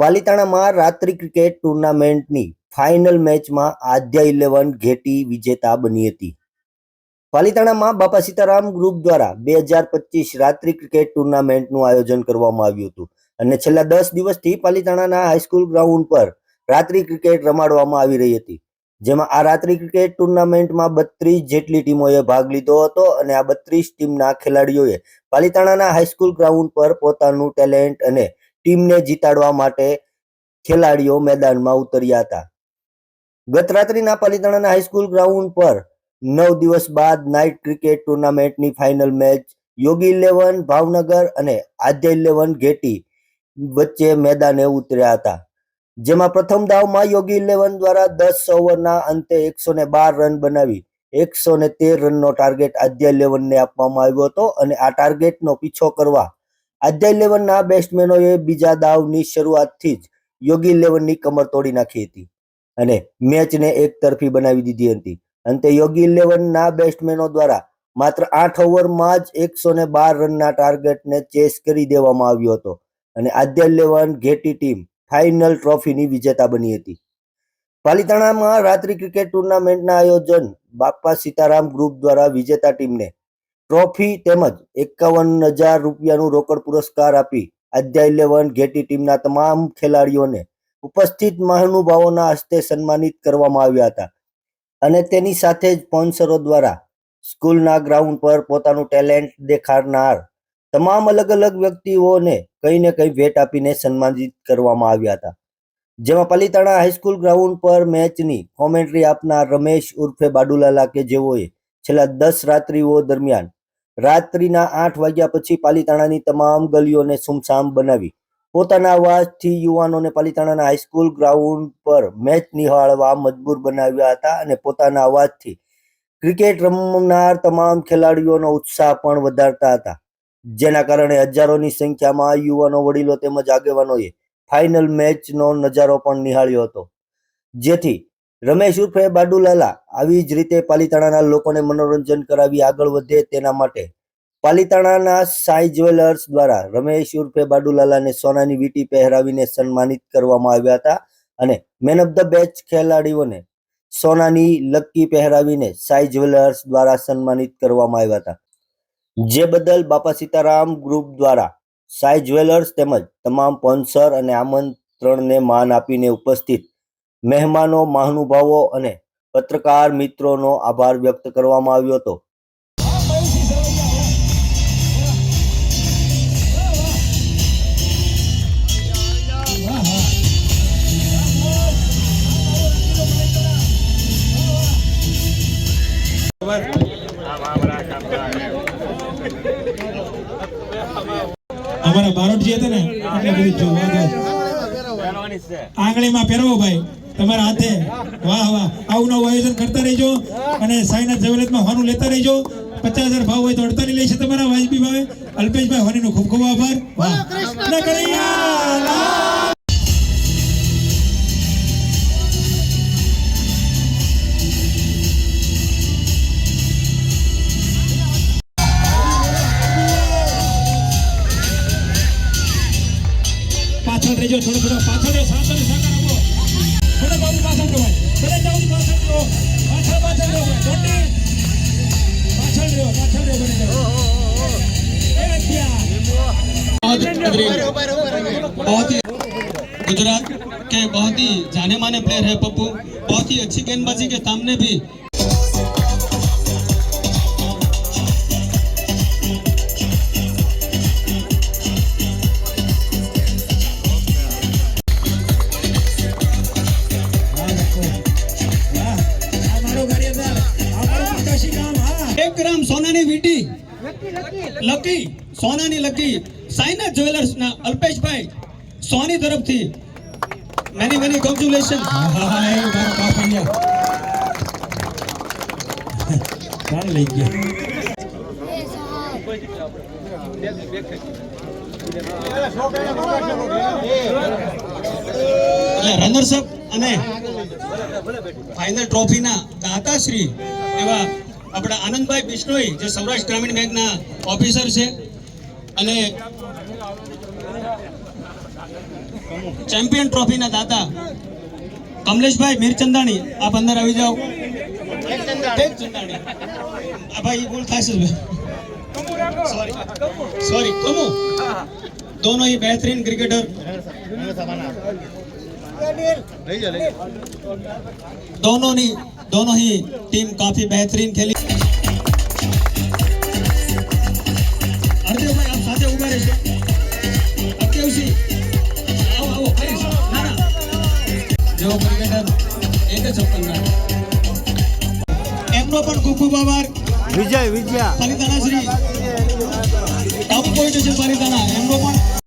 પાલિતાણામાં રાત્રિ ક્રિકેટ ટુર્નામેન્ટની ફાઇનલ મેચમાં આદ્યા ઇલેવન ઘેટી વિજેતા બની હતી. પાલિતાણામાં બાપા સીતારામ ગ્રુપ દ્વારા બે હજાર પચીસ રાત્રિ ક્રિકેટ ટુર્નામેન્ટનું આયોજન કરવામાં આવ્યું હતું અને છેલ્લા દસ દિવસથી પાલિતાણાના હાઈસ્કૂલ ગ્રાઉન્ડ પર રાત્રિ ક્રિકેટ રમાડવામાં આવી રહી હતી. જેમાં આ રાત્રિ ક્રિકેટ ટુર્નામેન્ટમાં બત્રીસ જેટલી ટીમોએ ભાગ લીધો હતો અને આ બત્રીસ ટીમના ખેલાડીઓએ પાલિતાણાના હાઈસ્કૂલ ગ્રાઉન્ડ પર પોતાનું ટેલેન્ટ અને ટીમને જીતાડવા માટે ખેલાડીઓ મેદાનમાં ઉતર્યા હતા. ગત રાત્રિના પાલિતાણાના હાઈસ્કૂલ ગ્રાઉન્ડ પર નવ દિવસ બાદ night cricket ટુર્નામેન્ટની final match Yogi eleven, Bhavnagar અને આદ્ય ઇલેવન ઘેટી વચ્ચે મેદાને ઉતર્યા હતા. જેમાં પ્રથમ દાવમાં યોગી ઇલેવન દ્વારા દસ ઓવરના અંતે એકસો ને બાર રન બનાવી એકસો ને તેર રનનો ટાર્ગેટ આદ્ય ઇલેવનને આપવામાં આવ્યો હતો અને આ ટાર્ગેટનો પીછો કરવા આદ્યા ઇલેવનના બેટ્સમેનોએ બીજા દાવની શરૂઆતથી જ યોગી ઇલેવનની કમર તોડી નાખી હતી અને મેચને એક તરફી બનાવી દીધી હતી. અંતે યોગી ઇલેવનના બેટ્સમેનો દ્વારા માત્ર આઠ ઓવરમાં જ એકસો ને બાર રનના ટાર્ગેટને ચેસ કરી દેવામાં આવ્યો હતો અને Aadya eleven Gheti team final ટ્રોફીની વિજેતા બની હતી. પાલિતાણામાં રાત્રિ ક્રિકેટ ટુર્નામેન્ટના આયોજન બાપા સીતારામ ગ્રુપ દ્વારા વિજેતા ટીમને ટ્રોફી તેમજ એકાવન હજાર રૂપિયાનું રોકડ પુરસ્કાર આપી આદ્યા ઇલેવન ઘેટી ટીમના તમામ ખેલાડીઓને ઉપસ્થિત મહાનુભાવોના હસ્તે સન્માનિત કરવામાં આવ્યા હતા. અને તેની સાથે જ સ્પોન્સરો દ્વારા સ્કૂલના ગ્રાઉન્ડ પર પોતાનું ટેલેન્ટ દેખાડનાર તમામ અલગ અલગ વ્યક્તિઓને કંઈ ને કંઈ ભેટ આપીને સન્માનિત કરવામાં આવ્યા હતા. જેમાં પાલિતાણા હાઈસ્કૂલ ગ્રાઉન્ડ પર મેચની કોમેન્ટ્રી આપનાર રમેશ ઉર્ફે બાડુલાલા કે જેઓએ છેલ્લા દસ રાત્રિઓ દરમિયાન રાત્રિના આઠ વાગ્યા પછી પાલીતાણાની તમામ ગલીઓને સુમસામ બનાવી. પોતાના અવાજથી યુવાનોને પાલીતાણાના હાઈસ્કૂલ ગ્રાઉન્ડ પર મેચ નિહાળવા મજબૂર બનાવ્યા હતા અને પોતાના અવાજથી ક્રિકેટ રમનાર તમામ ખેલાડીઓનો ઉત્સાહ પણ વધારતા હતા. જેના કારણે હજારોની સંખ્યામાં યુવાનો વડીલો તેમજ આગેવાનોએ ફાઇનલ મેચનો નજારો પણ નિહાળ્યો હતો. જેથી રમેશ ઉર્ફે બાડુલાલા આવી જ રીતે પાલીતાણાના લોકોને મનોરંજન કરાવી આગળ વધે તેના માટે પાલિતાણાના સાઈ જ્વેલર્સ દ્વારા રમેશ ઉર્ફે બાડુલાલાને સોનાની વીટી પહેરાવીને સન્માનિત કરવામાં આવ્યા હતા અને મેન ઓફ ધ બેચ ખેલાડીઓને સોનાની લક્કી પહેરાવીને સાઈ જ્વેલર્સ દ્વારા સન્માનિત કરવામાં આવ્યા હતા. જે બદલ બાપા સીતારામ ગ્રુપ દ્વારા સાઈ જ્વેલર્સ તેમજ તમામ સ્પોન્સર અને આમંત્રણને માન આપીને ઉપસ્થિત મહેમાનો, મહાનુભાવો અને પત્રકાર મિત્રોનો આભાર વ્યક્ત કરવામાં આવ્યો હતો. અમારા બારોટજી હતા ને એટલે બધું જોવા દો આંગળીમાં પહેરવો ભાઈ, તમારા હાથે. વાહ વાહ. આવું નવું આયોજન કરતા રહેજો અને સાઈનાથ જવેલતમાં હોનું લેતા રહેજો. પચાસ હજાર ભાવ હોય તો અડતાલીસ લેશે તમારા વાજબી ભાવે. અલ્પેશભાઈ હોનીનો ખૂબ ખૂબ આભાર. વાહ. પાછળ રહેજો થોડો થોડો પાછળ રહ્યો સાથ અને સહકાર આપો થોડો બાબુ પાછળ રહ્યો થોડો જાઉં પાછળ રહ્યો પાછળ પાછળ રહ્યો મોટી પાછળ રહ્યો પાછળ રહ્યો બને જાઓ એ ત્યાં बहुत ही गुजरात के बहुत ही जाने माने प्लेयर है पप्पू बहुत ही अच्छी गेंदबाजी के सामने भी સોનાની વીટી. લકી સોનાની લકી. સાઈના જ્વેલર્સ ના અલ્પેશભાઈ સોની તરફથી. મેની મેની કોંગ્રેચ્યુલેશન કોણ લઈ ગયા? એટલે રનર્સ અપ અને ફાઇનલ ટ્રોફીના દાતાશ્રી એવા આપણા આનંદભાઈ બિશ્નોઈ જે સૌરાષ્ટ્ર ગ્રામીણ બેંકના ઓફિસર છે અને ચેમ્પિયન ટ્રોફીના દાતા કમલેશભાઈ મીરચંદાણી આપ અંદર આવી જાઓ મીરચંદાણી. આ ભાઈ બોલ થશે सॉरी सॉरी कमो दोनों ही बेहतरीन क्रिकेटर दोनों ही दोनों ही टीम काफी बेहतरीन खेली હરદેવભાઈ આપ સાથે ઉભા રહેશો અત્યાવશી આવો આવો કરીશ ના ના જેવો ક્રિકેટર એક જ છપ્પન એમનો પણ ખૂબ ખૂબ આભાર Vijay Vijaya Palitana Shri town police station Palitana એમનો પણ